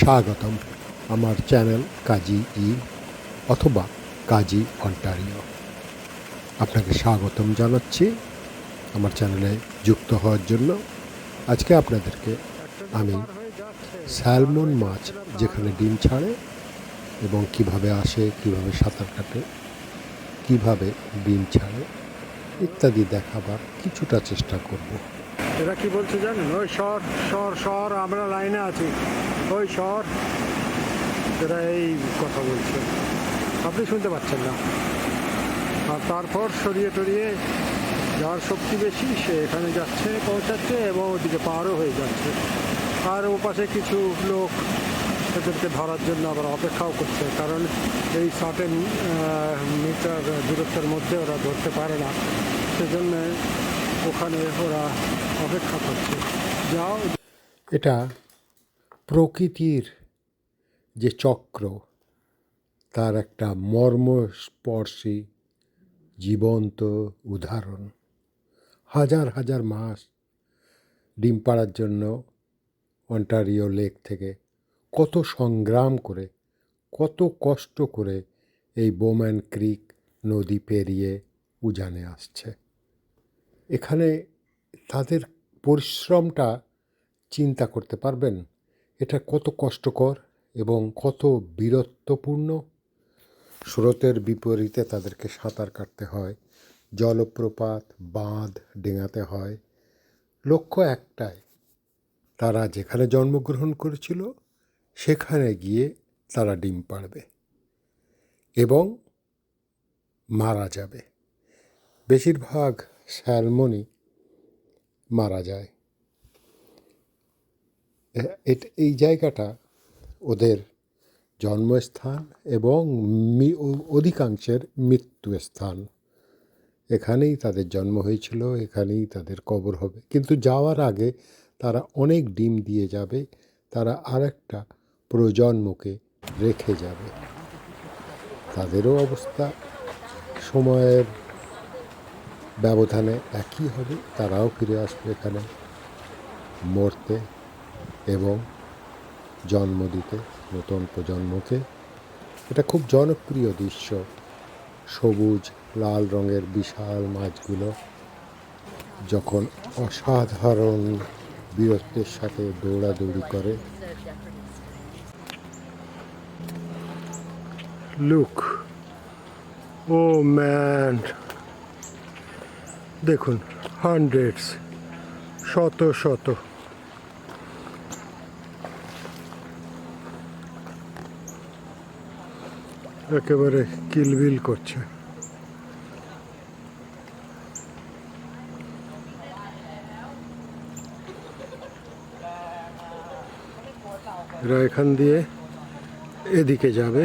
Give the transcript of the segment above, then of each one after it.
স্বাগতম আমার চ্যানেল কাজী ই অথবা কাজী অন্টারিও। আপনাকে স্বাগতম জানাচ্ছি আমার চ্যানেলে যুক্ত হওয়ার জন্য। আজকে আপনাদেরকে আমি স্যালমন মাছ যেখানে ডিম ছাড়ে এবং কীভাবে আসে, কীভাবে সাঁতার কাটে, কীভাবে ডিম ছাড়ে ইত্যাদি দেখাবার কিছুটা চেষ্টা করব। এরা কি বলছে জানেন? ওই শহর শহর শহর আমরা লাইনে আছি। ওই শহর এরা এই কথা বলছে। আপনি শুনতে পাচ্ছেন না। আর তারপর সরিয়ে টরিয়ে যার শক্তি বেশি, সে এখানে যাচ্ছে, পৌঁছাচ্ছে এবং ওদিকে পারও হয়ে যাচ্ছে। আর ও পাশে কিছু লোক এদেরকে ধরার জন্য আবার অপেক্ষাও করছে। কারণ এই সার্টেন মিটার দূরত্বের মধ্যে ওরা ধরতে পারে না। সেজন্য ওখানে ওরা অপেক্ষা করছে। যাও। এটা প্রকৃতির যে চক্র, তার একটা মর্মস্পর্শী জীবন্ত উদাহরণ। হাজার হাজার মাস ডিম পাড়ার জন্য অন্টারিও লেক থেকে কত সংগ্রাম করে, কত কষ্ট করে এই বোম্যান ক্রিক নদী পেরিয়ে উজানে আসছে। এখানে তাদের পরিশ্রমটা চিন্তা করতে পারবেন। এটা কত কষ্টকর এবং কত বীরত্বপূর্ণ। স্রোতের বিপরীতে তাদেরকে সাঁতার কাটতে হয়, জলপ্রপাত, বাঁধ ডেঙাতে হয়। লক্ষ্য একটাই, তারা যেখানে জন্মগ্রহণ করেছিল, সেখানে গিয়ে তারা ডিম পাড়বে এবং মারা যাবে। বেশিরভাগ স্যালমনই মারা যায়। এই জায়গাটা ওদের জন্মস্থান এবং অধিকাংশের মৃত্যুস্থান। এখানেই তাদের জন্ম হয়েছিল, এখানেই তাদের কবর হবে। কিন্তু যাওয়ার আগে তারা অনেক ডিম দিয়ে যাবে, তারা আরেকটা প্রজন্মকে রেখে যাবে। তাদেরও অবস্থা, সময়ের ব্যবধানে একই হবে, তারাও ফিরে আসবে এখানে মরতে এবং জন্ম দিতে, নতুন প্রজন্মকে। এটা খুব জনপ্রিয় দৃশ্য। সবুজ, লাল রঙের বিশাল মাছগুলো যখন অসাধারণ বীরত্বের সাথে দৌড়াদৌড়ি করে। লুক ও ম্যান দেখুন হান্ড্রেডস শত শত। একেবারে কিলবিল করছে। এরা এখান দিয়ে এদিকে যাবে।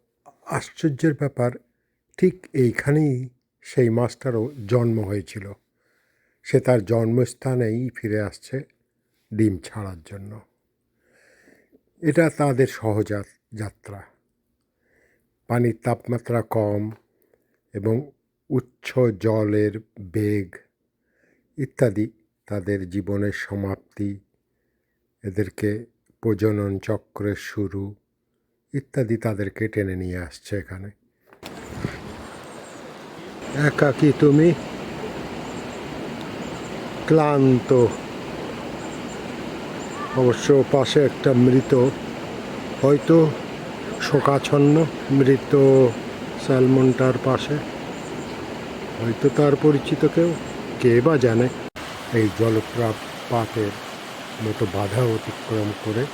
আশ্চর্যের ব্যাপার, ঠিক এইখানেই সেই মাছটারও জন্ম হয়েছিল। সে তার জন্মস্থানেই ফিরে আসছে ডিম ছাড়ার জন্য। এটা তাদের সহজাত যাত্রা। পানির তাপমাত্রা কম এবং উচ্চ জলের বেগ ইত্যাদি তাদের জীবনের সমাপ্তি, এদেরকে প্রজনন চক্রের শুরু ইত্যাদি তাদেরকে টেনে নিয়ে আসছে এখানে। একাকি তুমি ক্লান্ত। অবশ্য পাশে একটা মৃত, হয়তো শোকাচ্ছন্ন মৃত স্যালমনটার পাশে। হয়তো তার পরিচিত কেউ, কে বা জানে, এই জলপ্রপাতের মতো বাধা অতিক্রম করে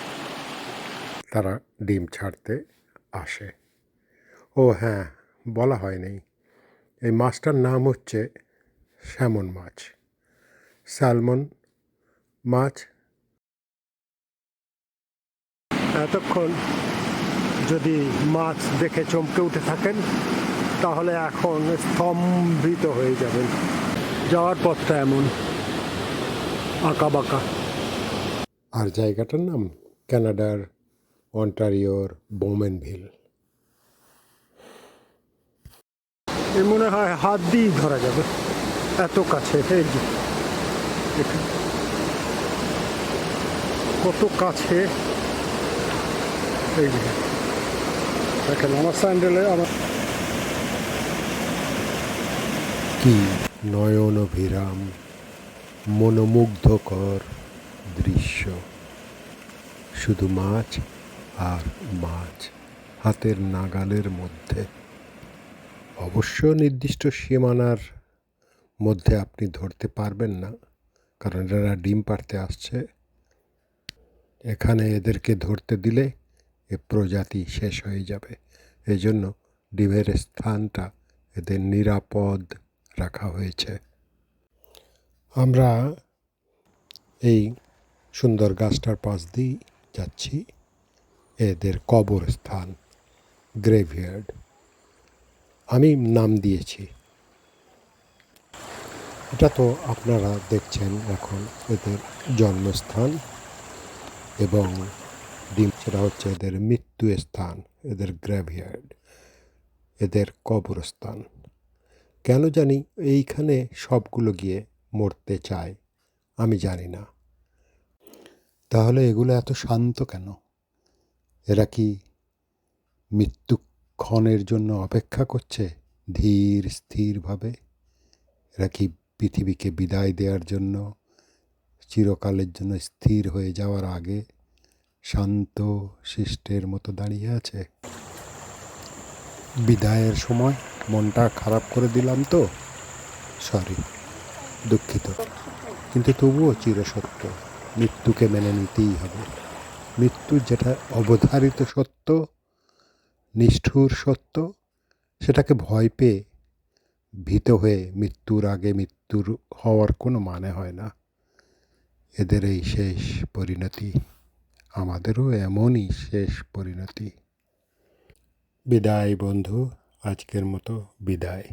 তারা ডিম ছাড়তে আসে। ও হ্যাঁ বলা হয়নি। এই মাছটার নাম হচ্ছে স্যামন মাছ। স্যালমন মাছ। এতক্ষণ যদি মাছ দেখে চমকে উঠে থাকেন, তাহলে এখন স্তম্ভিত হয়ে যাবেন। যাওয়ার পথটা এমন। আঁকা বাঁকা। আর জায়গাটার নাম কানাডার অন্টারিওর বোমেনভিল এ মনে হয় হাত দিয়েই ধরা যাবে। এত কাছে এই যে। কত কাছে। এই যে। দেখেন আমার স্যান্ডেলে আমার কি নয়নভিরাম মনোমুগ্ধকর দৃশ্য। শুধু মাছ আর মাছ হাতের নাগালের মধ্যে। অবশ্য নির্দিষ্ট সীমানার মধ্যে আপনি ধরতে পারবেন না, কারণ এরা ডিম পাড়তে আসছে, এখানে এদেরকে ধরতে দিলে এ প্রজাতি শেষ হয়ে যাবে। এই জন্য ডিমের স্থানটা এদের নিরাপদ রাখা হয়েছে। আমরা এই সুন্দর গাছটার পাশ দিয়ে যাচ্ছি। এদের কবরস্থান গ্রেভিয়ার্ড আমি নাম দিয়েছি। এটা তো আপনারা দেখছেন এখন এদের জন্মস্থান এবং ডিম, সেটা হচ্ছে এদের মৃত্যু স্থান, এদের গ্রেভিয়ার্ড এদের কবরস্থান। কেন জানি এইখানে সবগুলো গিয়ে মরতে চায়, আমি জানি না। তাহলে এগুলো এত শান্ত কেন? এরা কি মৃত্যুক্ষণের জন্য অপেক্ষা করছে ধীর, স্থিরভাবে? এরা কি পৃথিবীকে বিদায় দেওয়ার জন্য, চিরকালের জন্য স্থির হয়ে যাওয়ার আগে শান্ত, শিষ্টের মতো দাঁড়িয়ে আছে? বিদায়ের সময় মনটা খারাপ করে দিলাম তো? সরি, দুঃখিত। কিন্তু তবুও চিরসত্য, মৃত্যুকে মেনে নিতেই হবে। মৃত্যু যেটা অবধারিত সত্য, নিষ্ঠুর সত্য, সেটাকে ভয় পেয়ে ভীত হয়ে মৃত্যুর আগে মৃত্যুর হওয়ার কোনো মানে হয় না। এদের এই শেষ পরিণতি আমাদেরও এমনই শেষ পরিণতি। বিদায় বন্ধু, আজকের মতো বিদায়।